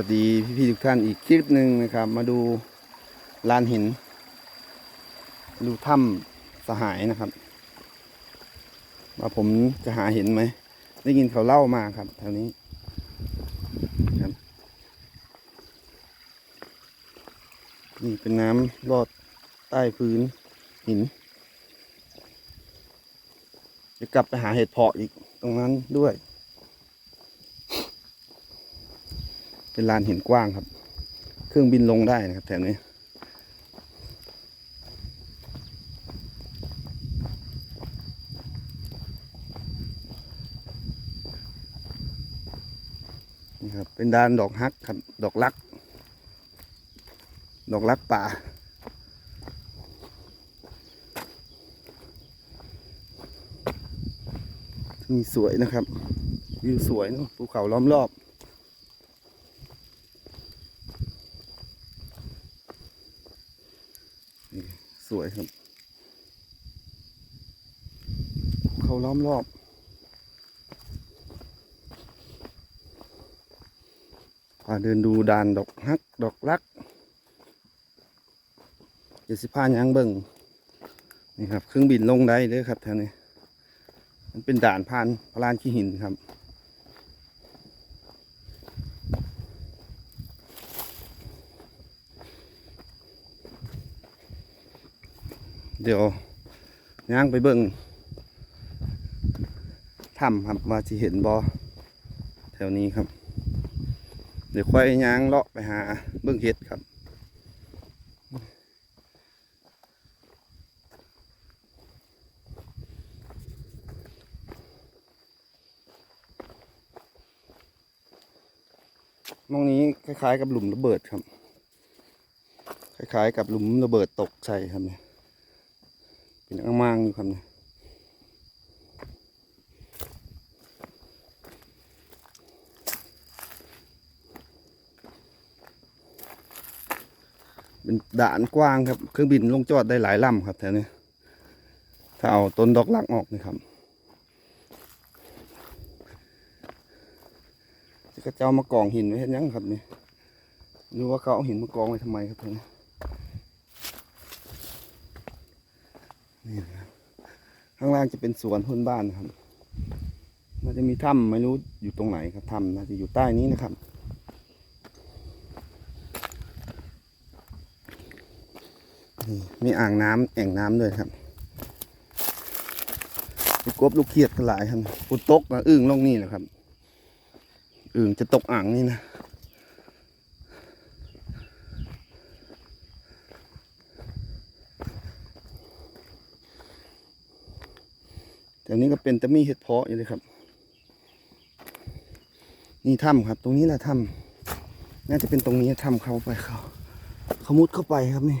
วัสดีพี่ๆทุกท่านอีกคลิปหนึ่งนะครับ มาดูลานหิน ดูถ้ำสหายนะครับ ว่าผมจะหาเห็นไหม ได้ยินเขาเล่ามาครับแถวนี้ครับนี่เป็นน้ำลอดใต้พื้นหิน จะกลับไปหาเห็ดเพาะอีกตรงนั้นด้วย เป็นลานหินกว้างครับ เครื่องบินลงได้นะครับแถวนี้นี่ครับเป็นดานดอกฮักครับ ดอกลัก ดอกลักป่ามีสวยนะครับ วิวสวยเนอะภูเขาล้อมรอบ นี่ สวยครับ เขาล้อมรอบพาเดินดูด่านดอกฮัก ดอกลักเจ็ดสิบห้ายางเบิงนี่ครับ เครื่องบินลงได้เลยครับแถวนี้มันเป็นด่านผ่านพลานขี้หินครับ เดี๋ยวย่างไปเบิ่งถ้ำครับว่าจะเห็นบอแถวนี้ครับ เดี๋ยวค่อยย่างเลาะไปหาเบิ่งเห็ดครับมองนี้คล้ายๆกับหลุมระเบิดครับ คล้ายๆกับหลุมระเบิดตกใส่ครับเนี่ย เป็นอ่างมางอยู่ครับเนี่ยเป็นด่านกว้างครับ เครื่องบินลงจอดได้หลายลำครับแถวนี้ถ้าเอาต้นดอกลักออกนี่ครับที่เขาเจ้ามากองหินไว้เห็นยังครับเนี่ยรู้ว่าเขาเอาหินมากองไว้ทำไมครับท่านนี่นะครับ ข้างล่างจะเป็นสวนพื้นบ้านนะครับน่าจะมีถ้ำไม่รู้อยู่ตรงไหนครับถ้ำน่าจะอยู่ใต้นี้นะครับนี่มีอ่างน้ำแอ่งน้ำด้วยครับมีกกบลูกเขียดกันหลายครับปุตกนะอึ้งลงนี่แหละครับอึ่งจะตกอ่างนี่นะ แต่นี้ก็เป็นตะมีเห็ดเพาะอยู่เลยครับ นี่ถ้ำครับ ตรงนี้แหละถ้ำน่าจะเป็นตรงนี้ถ้ำเขาไปเขาเขามุดเข้าไปครับนี่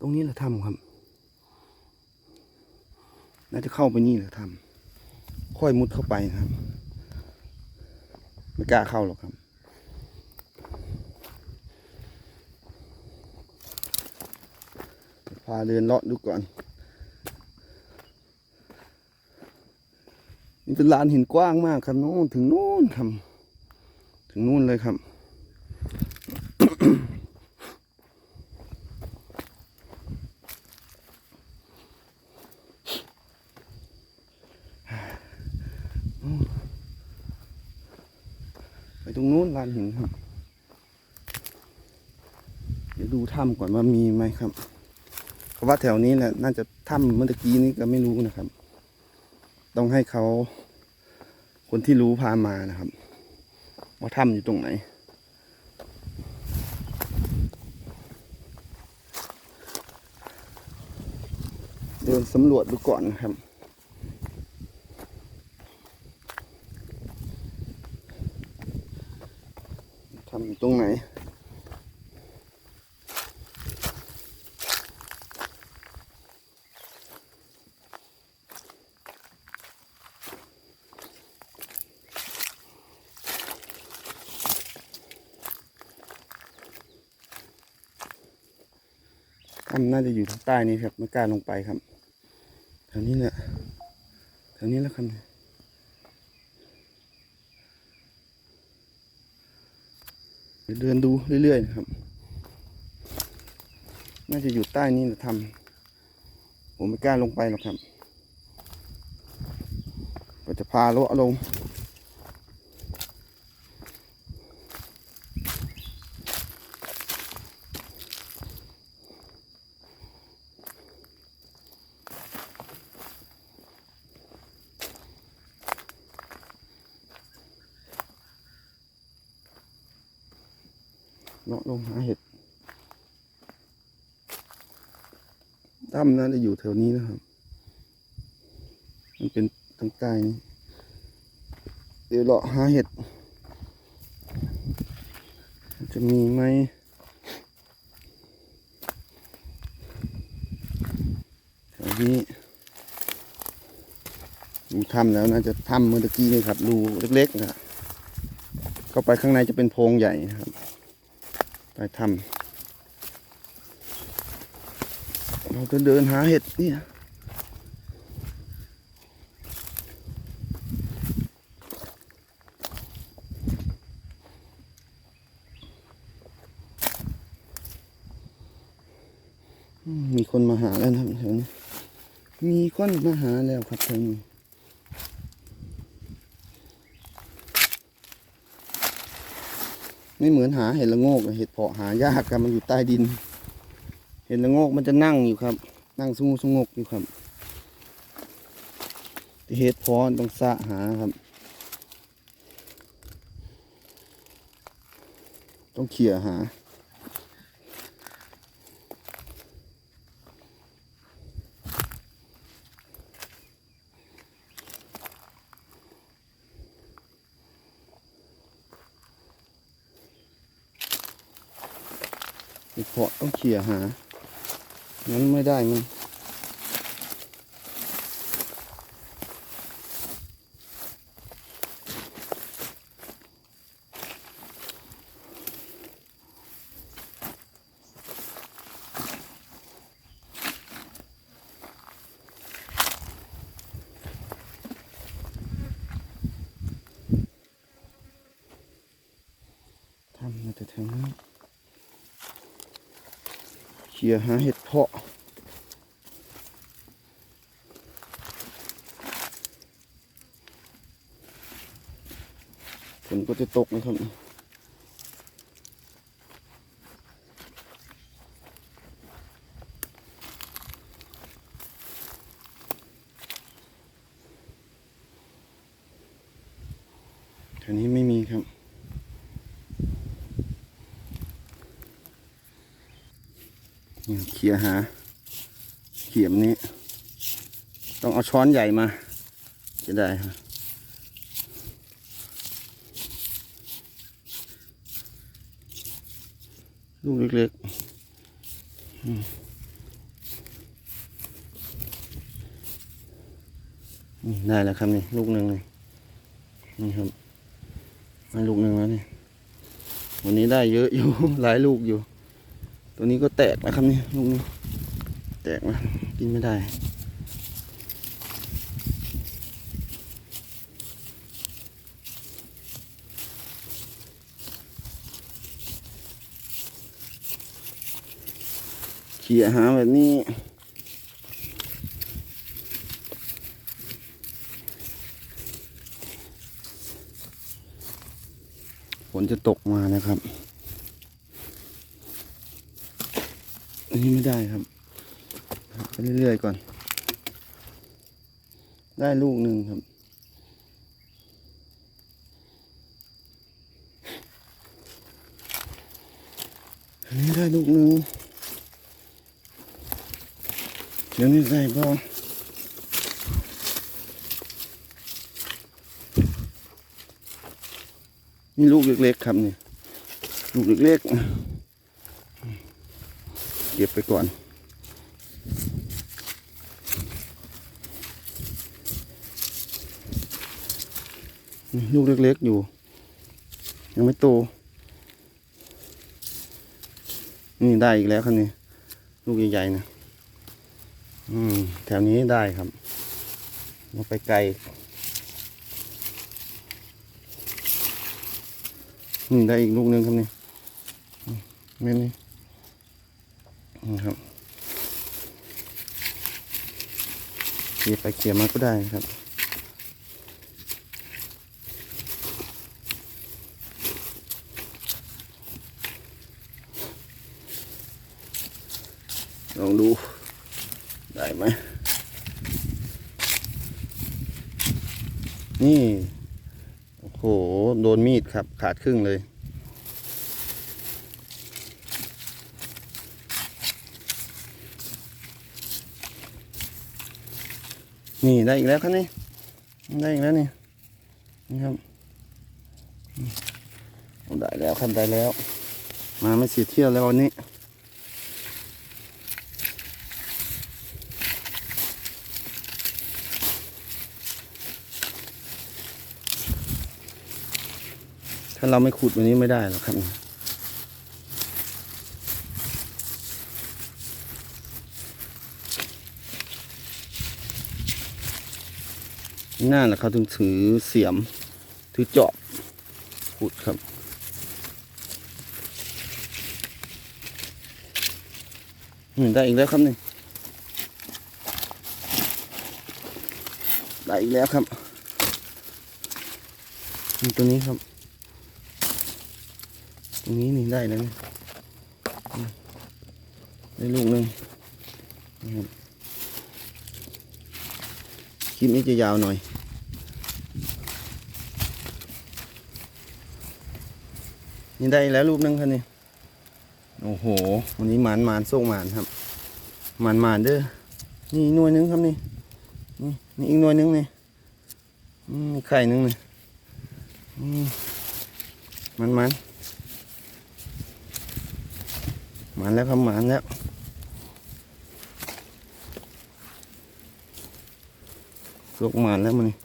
ตรงนี้แหละถ้ำครับ น่าจะเข้าไปนี่แหละถ้ำค่อยมุดเข้าไปครับ ไม่กล้าเข้าหรอกครับพาเดินเลาะดูก่อน นี่เป็นลานหินกว้างมากครับโน้นถึงโน้นครับ ถึงนู่นเลยครับ ไปตรงนู้นลานหินครับ เดี๋ยวดูถ้ำก่อนว่ามีไหมครับเพราะว่าแถวนี้แหละน่าจะถ้ำเมื่อกี้นี้ก็ไม่รู้นะครับ ต้องให้เขาคนที่รู้พามานะครับ ว่าถ้ำอยู่ตรงไหน เดินสำรวจดูก่อนนะครับ ทำอยู่ตรงไหน ถ้ำน่าจะอยู่ทางใต้นี้ครับไม่กล้าลงไปครับแถวนี้แหละแถวนี้แล้วครับเดี๋ยวเดินดูเรื่อยๆนะครับ น่าจะอยู่ใต้นี้นะทำผมไม่กล้าลงไปหรอกครับ ก็จะพาเลาะลง เลาะลงหาเห็ดถ้ำน่าจะอยู่แถวนี้นะครับ มันเป็นทางใต้นี้เดี๋ยวเลาะหาเห็ด จะมีไหมแถวนี้ดูถ้ำแล้วน่าจะถ้ำเมื่อตะกี้นี่ครับรูเล็กๆนะครับเข้าไปข้างในจะเป็นโพรงใหญ่นะครับ ไปทำเราจะเดินหาเห็ดนี่มีคนมาหาแล้วครับแถวนี้มีคนมาหาแล้วครับแถวนี้ ไม่เหมือนหาเห็ดละโงกเห็ดเพาะหายากครับมันอยู่ใต้ดิน เห็ดละโงกมันจะนั่งอยู่ครับ นั่งสงบสงบอยู่ครับเห็ดเพาะต้องสะหาครับ ต้องเขี่ยหาาะต้องเขี่ยหา งั้นไม่ได้มันทำมาแต่แถวนี้ เขี่ยหาเห็ดเพาะฝนก็จะตกนะครับ แถวนี้ไม่มีครับ นี่เขี่ยหา เขียมนี้ ต้องเอาช้อนใหญ่มา จะได้ลูกเล็กๆ ได้แล้วครับนี่ ลูกหนึ่งเลยนี่ครับลูกหนึ่งแล้วนี่ วันนี้ได้เยอะอยู่ หลายลูกอยู่ ตัวนี้ก็แตกนะครับนี่ลูกนี้แตกนะกินไม่ได้เขี่ยหาแบบนี้ฝนจะตกมานะครับ อันนี้ไม่ได้ครับไปเรื่อยๆก่อน ได้ลูกหนึ่งครับ อันนี้ได้ลูกหนึ่งเดี๋ยวนี้ใส่บ้างนี่ลูกเล็กๆครับเนี่ยลูกเล็กๆ เก็บไปก่อนลูกเล็กๆอยู่ ยังไม่โต นี่ได้อีกแล้วครับนี่ลูกใหญ่ๆนะอืมแถวนี้ได้ครับเราไปไกลนี่ได้อีกลูกหนึงครับนี่ไม่นี่ นะครับเขี่ยไปเขี่ยมาก็ได้ครับลองดูได้ไหมนี่ โอ้โห โดนมีดครับ ขาดครึ่งเลย นี่ได้อีกแล้วครับนี่ได้อีกแล้วนี่นี่ครับได้แล้วครับได้แล้ว มาไม่เสียเที่ยวแล้ววันนี้ถ้าเราไม่ขุดวันนี้ไม่ได้หรอกครับ น่าแหละเขาถึงถือเสียม ถือจอบขุดครับ ได้อีกแล้วครับนี่ ได้อีกแล้วครับตัวนี้ครับ ตรงนี้นี่ได้แล้วนี่ได้ลูกหนึ่งนะครับ ลิปนี้จะยาวหน่อย นี่ได้แล้วรูปหนึงครับนี่โอ้โห วันนี้หมานหมานโซ่หมานครับ หมานหมานเด้อ นี่หน่วยหนึงครับนี่ นี่นี่อีกหน่วยหนึงนี่อืมมีไข่หนึงนี่มหมันหมันหมานแล้วครับหมานแล้ว สุกหมานแล้วมันนี่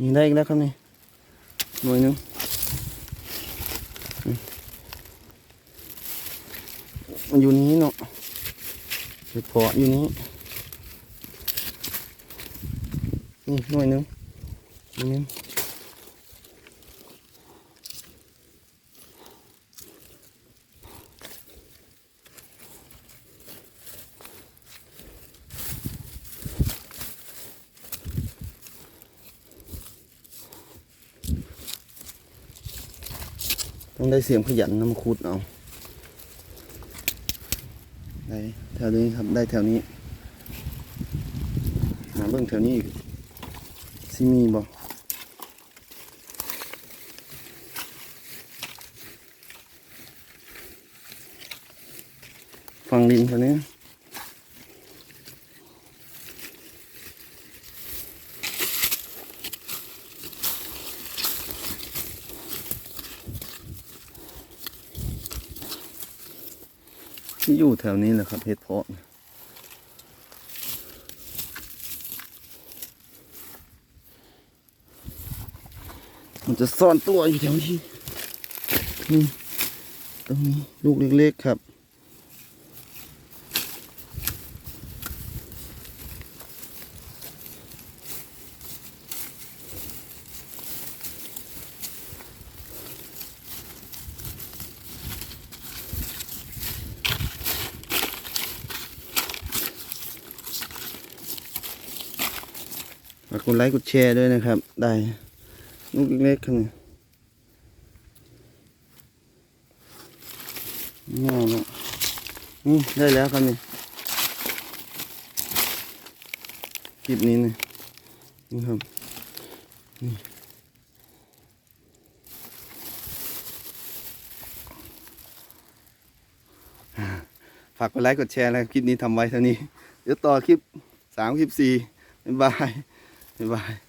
นี่ได้อีกแล้วครับนี่หน่วยนึงมันอยู่นี้เนาะเห็ดเพาะอยู่นี้นี่หน่วยนึงนี่นึง ต้องได้เสียมขยันน้ำคุดเอาได้แถวนี้ครับได้แถวนี้ หาเบิ่งแถวนี้อีกซิมีบ่ฟังดินแถวนี้ ที่อยู่แถวนี้แหละครับเห็ดเพาะมันจะซ่อนตัวอยู่แถวนี้นี่ตรงนี้ลูกเล็กๆครับ กดไลค์กดแชร์ด้วยนะครับ ได้ลูกเล็กๆครับนี่งอแล้วนี่ได้แล้วครับนี่คลิปนี้นี่นี่ครับนี่ฝากกดไลค์กดแชร์นะครับคลิปนี้ทำไว้เท่านี้ เดี๋ยวต่อคลิปสามคลิปสี่บ๊ายบาย บ๊ายบาย